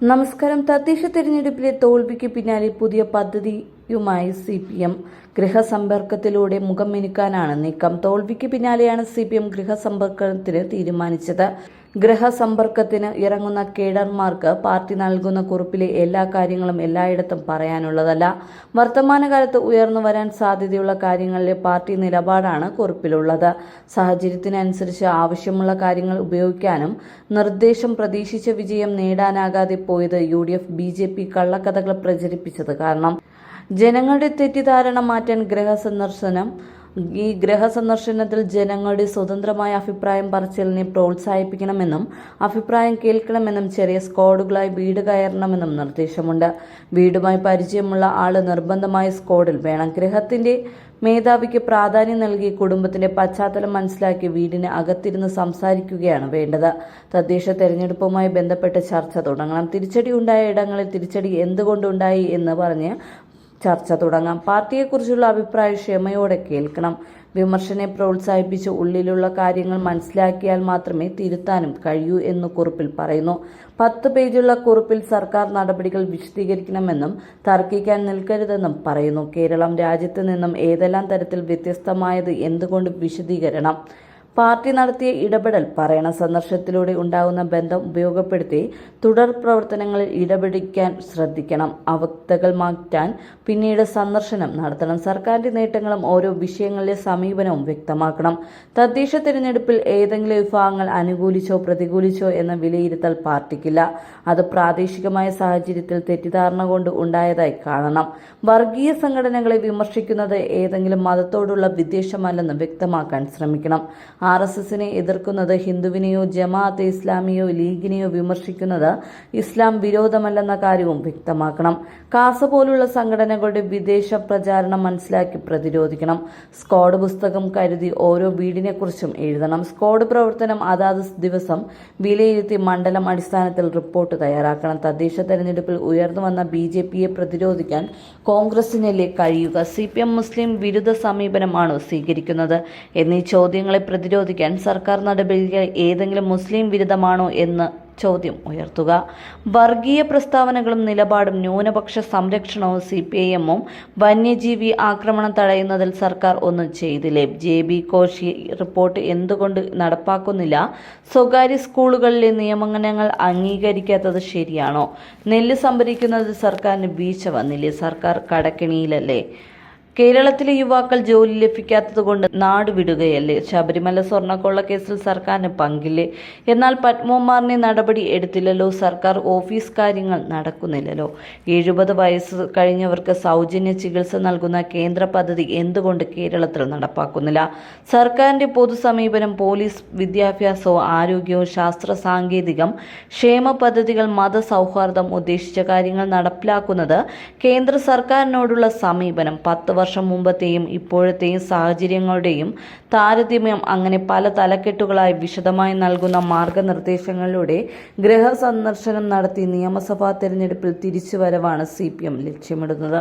നമസ്കാരം. തദ്ദേശ തെരഞ്ഞെടുപ്പിലെ തോൽവിക്ക് പിന്നാലെ പുതിയ പദ്ധതിയുമായി സി പി എം ഗൃഹസമ്പർക്കത്തിലൂടെ മുഖം മിനുക്കാനാണ് നീക്കം. തോൽവിക്ക് പിന്നാലെയാണ് സി പി എം ഗൃഹസമ്പർക്കത്തിന് തീരുമാനിച്ചത്. ഗൃഹസമ്പർക്കത്തിന് ഇറങ്ങുന്ന കേഡർമാർക്ക് പാർട്ടി നൽകുന്ന കുറിപ്പിലെ എല്ലാ കാര്യങ്ങളും എല്ലായിടത്തും പറയാനുള്ളതല്ല. വർത്തമാനകാലത്ത് ഉയർന്നു വരാൻ സാധ്യതയുള്ള കാര്യങ്ങളിലെ പാർട്ടി നിലപാടാണ് കുറിപ്പിലുള്ളത്. സാഹചര്യത്തിനനുസരിച്ച് ആവശ്യമുള്ള കാര്യങ്ങൾ ഉപയോഗിക്കാനും നിർദ്ദേശം പ്രതീക്ഷിച്ച വിജയം നേടാനാകാതെ പോയത് U D F B J P കള്ളക്കഥകൾ പ്രചരിപ്പിച്ചത് കാരണം. ജനങ്ങളുടെ തെറ്റിദ്ധാരണ മാറ്റാൻ ഗൃഹസന്ദർശനം ഈ ഗൃഹസന്ദർശനത്തിൽ ജനങ്ങളുടെ സ്വതന്ത്രമായ അഭിപ്രായം പറച്ചിലിനെ പ്രോത്സാഹിപ്പിക്കണമെന്നും അഭിപ്രായം കേൾക്കണമെന്നും ചെറിയ സ്ക്വാഡുകളായി വീട് കയറണമെന്നും നിർദ്ദേശമുണ്ട്. വീടുമായി പരിചയമുള്ള ആൾ നിർബന്ധമായ സ്ക്വാഡിൽ വേണം. ഗ്രഹത്തിന്റെ മേധാവിക്ക് പ്രാധാന്യം നൽകി കുടുംബത്തിന്റെ പശ്ചാത്തലം മനസ്സിലാക്കി വീടിന് അകത്തിരുന്ന് സംസാരിക്കുകയാണ് വേണ്ടത്. തദ്ദേശ തെരഞ്ഞെടുപ്പുമായി ബന്ധപ്പെട്ട് ചർച്ച തുടങ്ങണം. തിരിച്ചടി ഉണ്ടായ ഇടങ്ങളിൽ തിരിച്ചടി എന്തുകൊണ്ടുണ്ടായി എന്ന് പറഞ്ഞ് ചർച്ച തുടങ്ങാം. പാർട്ടിയെക്കുറിച്ചുള്ള അഭിപ്രായ ക്ഷമയോടെ കേൾക്കണം. വിമർശനെ പ്രോത്സാഹിപ്പിച്ച് ഉള്ളിലുള്ള കാര്യങ്ങൾ മനസ്സിലാക്കിയാൽ മാത്രമേ തിരുത്താനും കഴിയൂ എന്ന് കുറിപ്പിൽ പറയുന്നു. പത്ത് പേജുള്ള കുറിപ്പിൽ സർക്കാർ നടപടികൾ വിശദീകരിക്കണമെന്നും തർക്കിക്കാൻ നിൽക്കരുതെന്നും പറയുന്നു. കേരളം രാജ്യത്ത് നിന്നും ഏതെല്ലാം തരത്തിൽ വ്യത്യസ്തമായത് എന്തുകൊണ്ട് വിശദീകരണം? പാർട്ടി നടത്തിയ ഇടപെടൽ പറയണ സന്ദർശനത്തിലൂടെ ഉണ്ടാകുന്ന ബന്ധം ഉപയോഗപ്പെടുത്തി തുടർ പ്രവർത്തനങ്ങളിൽ ഇടപെടിക്കാൻ ശ്രദ്ധിക്കണം. അവക്തകൾ മാറ്റാൻ പിന്നീട് സന്ദർശനം നടത്തണം. സർക്കാരിന്റെ നേട്ടങ്ങളും ഓരോ വിഷയങ്ങളിലെ സമീപനവും വ്യക്തമാക്കണം. തദ്ദേശ തിരഞ്ഞെടുപ്പിൽ ഏതെങ്കിലും വിഭാഗങ്ങൾ അനുകൂലിച്ചോ പ്രതികൂലിച്ചോ എന്ന വിലയിരുത്തൽ പാർട്ടിക്കില്ല. അത് പ്രാദേശികമായ സാഹചര്യത്തിൽ തെറ്റിദ്ധാരണ കൊണ്ട് ഉണ്ടായതായി കാണണം. വർഗീയ സംഘടനകളെ വിമർശിക്കുന്നത് ഏതെങ്കിലും മതത്തോടുള്ള വിദ്വേഷമല്ലെന്ന് വ്യക്തമാക്കാൻ ശ്രമിക്കണം. ആർ എസ് എസിനെ എതിർക്കുന്നത് ഹിന്ദുവിനെയോ ജമാഅത്ത് ഇസ്ലാമിയോ ലീഗിനെയോ വിമർശിക്കുന്നത് ഇസ്ലാം വിരോധമല്ലെന്ന കാര്യവും വ്യക്തമാക്കണം. കാസ പോലുള്ള സംഘടനകളുടെ വിദേശ പ്രചാരണം മനസ്സിലാക്കി പ്രതിരോധിക്കണം. സ്കോഡ് പുസ്തകം കരുതി ഓരോ വീടിനെക്കുറിച്ചും എഴുതണം. സ്കോഡ് പ്രവർത്തനം അതാത് ദിവസം വിലയിരുത്തി മണ്ഡലം അടിസ്ഥാനത്തിൽ റിപ്പോർട്ട് തയ്യാറാക്കണം. തദ്ദേശ തെരഞ്ഞെടുപ്പിൽ ഉയർന്നു വന്ന ബി ജെ പിയെ പ്രതിരോധിക്കാൻ കോൺഗ്രസിനല്ലേ കഴിയുക? സി പി എം മുസ്ലിം വിരുദ്ധ സമീപനമാണോ സ്വീകരിക്കുന്നത്? എന്നീ ചോദ്യങ്ങളെ പ്രതിരോധിക്കാൻ സർക്കാർ നടപടികൾ ഏതെങ്കിലും മുസ്ലിം വിരുദ്ധമാണോ എന്ന് ചോദ്യം ഉയർത്തുക. വർഗീയ പ്രസ്താവനകളും നിലപാടും ന്യൂനപക്ഷ സംരക്ഷണവും സി പി ഐ എമ്മും വന്യജീവി ആക്രമണം തടയുന്നതിൽ സർക്കാർ ഒന്നും ചെയ്തില്ലേ? ജെ ബി കോശി റിപ്പോർട്ട് എന്തുകൊണ്ട് നടപ്പാക്കുന്നില്ല? സ്വകാര്യ സ്കൂളുകളിലെ നിയമനങ്ങൾ അംഗീകരിക്കാത്തത് ശരിയാണോ? നെല്ല് സംഭരിക്കുന്നതിൽ സർക്കാരിന് വീഴ്ച വന്നില്ലേ? സർക്കാർ കടക്കിണിയിലല്ലേ? കേരളത്തിലെ യുവാക്കൾ ജോലി ലഭിക്കാത്തതുകൊണ്ട് നാട് വിടുകയല്ലേ ശബരിമല സ്വർണക്കൊള്ള കേസിൽ സർക്കാരിന് പങ്കില്ലേ? എന്നാൽ പത്മകുമാറിനെ നടപടി എടുത്തില്ലല്ലോ. സർക്കാർ ഓഫീസ് കാര്യങ്ങൾ നടക്കുന്നില്ലല്ലോ. എഴുപത് വയസ്സ് കഴിഞ്ഞവർക്ക് സൗജന്യ ചികിത്സ നൽകുന്ന കേന്ദ്ര പദ്ധതി എന്തുകൊണ്ട് കേരളത്തിൽ നടപ്പാക്കുന്നില്ല? സർക്കാരിന്റെ പൊതുസമീപനം പോലീസ് വിദ്യാഭ്യാസവും ആരോഗ്യവും ശാസ്ത്ര സാങ്കേതികം ക്ഷേമ പദ്ധതികൾ മതസൗഹാർദ്ദം ഉദ്ദേശിച്ച കാര്യങ്ങൾ നടപ്പിലാക്കുന്നത് കേന്ദ്ര സർക്കാരിനോടുള്ള സമീപനം പത്ത് വർഷം മുമ്പത്തെയും ഇപ്പോഴത്തെയും സാഹചര്യങ്ങളുടെയും താരതമ്യം അങ്ങനെ പല തലക്കെട്ടുകളായി വിശദമായി നൽകുന്ന മാർഗനിർദ്ദേശങ്ങളിലൂടെ ഗൃഹ സന്ദർശനം നടത്തി നിയമസഭാ തെരഞ്ഞെടുപ്പിൽ തിരിച്ചുവരവാണ് സി പി എം ലക്ഷ്യമിടുന്നത്.